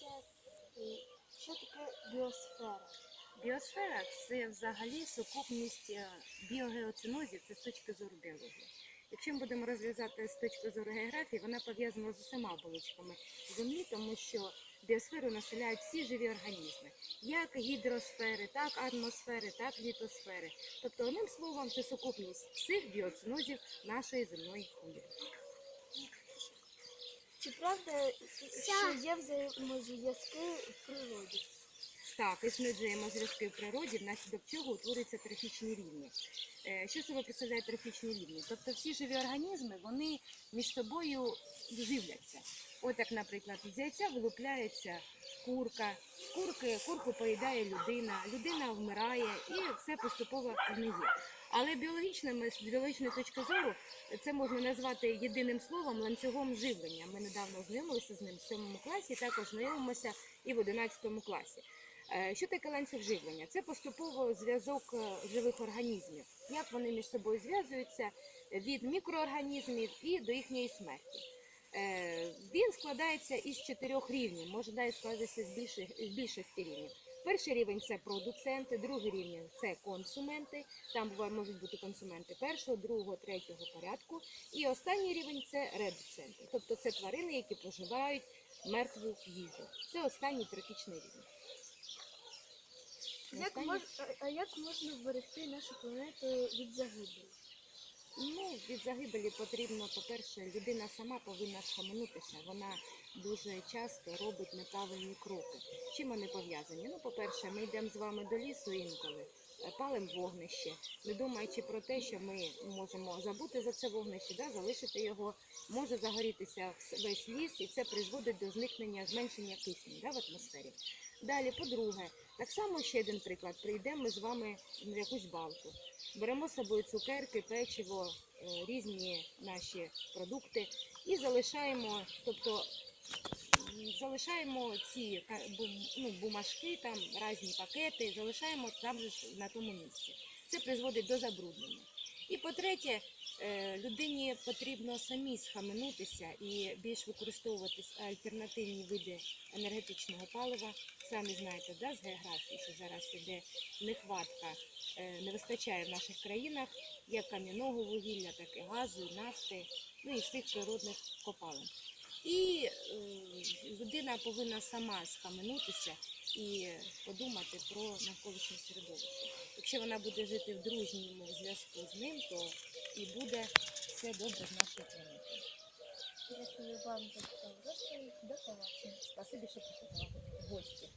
Подивіться, е, що таке біосфера. Біосфера це взагалі сукупність е, біогеоцинозів, це з точки зору біології. Якщо ми будемо розв'язати з точки зору географії, вона пов'язана з усіма оболочками землі, тому що біосферу населяють всі живі організми, як гідросфери, так атмосфери, так літосфери. Тобто, одним словом, це сукупність всіх біоцинозів нашої земної кулі. Правда, що є взаємозв'язки в природі? Так, існують взаємозв'язки в природі, внаслідок чого утворюються трофічні рівні. Е, Що себе представляють трофічні рівні? Тобто всі живі організми вони між собою живляться. От як, наприклад, з яйця вилупляється курка, курки курку поїдає людина, людина вмирає і все поступово гниє. Але біологічними з біологічної точки зору це можна назвати єдиним словом ланцюгом живлення. Ми недавно знайомилися з ним в 7 класі, також знайомимося і в 11 класі. Е, Що таке ланцюг живлення? Це поступово зв'язок е, живих організмів, як вони між собою зв'язуються від мікроорганізмів і до їхньої смерті. Е, Він складається із чотирьох рівнів, може навіть складатися з, більшості рівнів. Перший рівень це продуценти, другий рівень це консументи. Там можуть бути консументи першого, другого, третього порядку. І останній рівень це редуценти, тобто це тварини, які поживають мертву їжу. Це останній трофічний рівень. Як мож, а- як можна вберегти нашу планету від загибелі? Ну, від загибелі потрібно, по-перше, людина сама повинна схаменутися. Вона дуже часто робить неправильні кроки. Чим вони пов'язані? Ну, по-перше, ми йдемо з вами до лісу інколи, е, палимо вогнище, не думаючи про те, що ми можемо забути за це вогнище, да, залишити його, може загорітися весь ліс, і це призводить до зникнення, зменшення кисню да, в атмосфері. Далі, по-друге, так само ще один приклад. Прийдемо ми з вами в якусь балку. Беремо з собою цукерки, печиво, е, різні наші продукти і залишаємо, тобто залишаємо ці ну, бумажки, там різні пакети, залишаємо там же на тому місці. Це призводить до забруднення. І по-третє, е, людині потрібно самі схаменутися і більш використовувати альтернативні види енергетичного палива. Самі знаєте, да, з географії, що зараз іде нехватка, е, не вистачає в наших країнах як кам'яного вугілля, так і газу, нафти, ну і всіх природних копалин. І е, людина повинна сама схаменутися і подумати про навколишнє середовище. Якщо вона буде жити в дружньому зв'язку з ним, то і буде все добре з нашою планетою. Дякую вам за розповідь. До побачення. Спасибі, що прийшли в гості.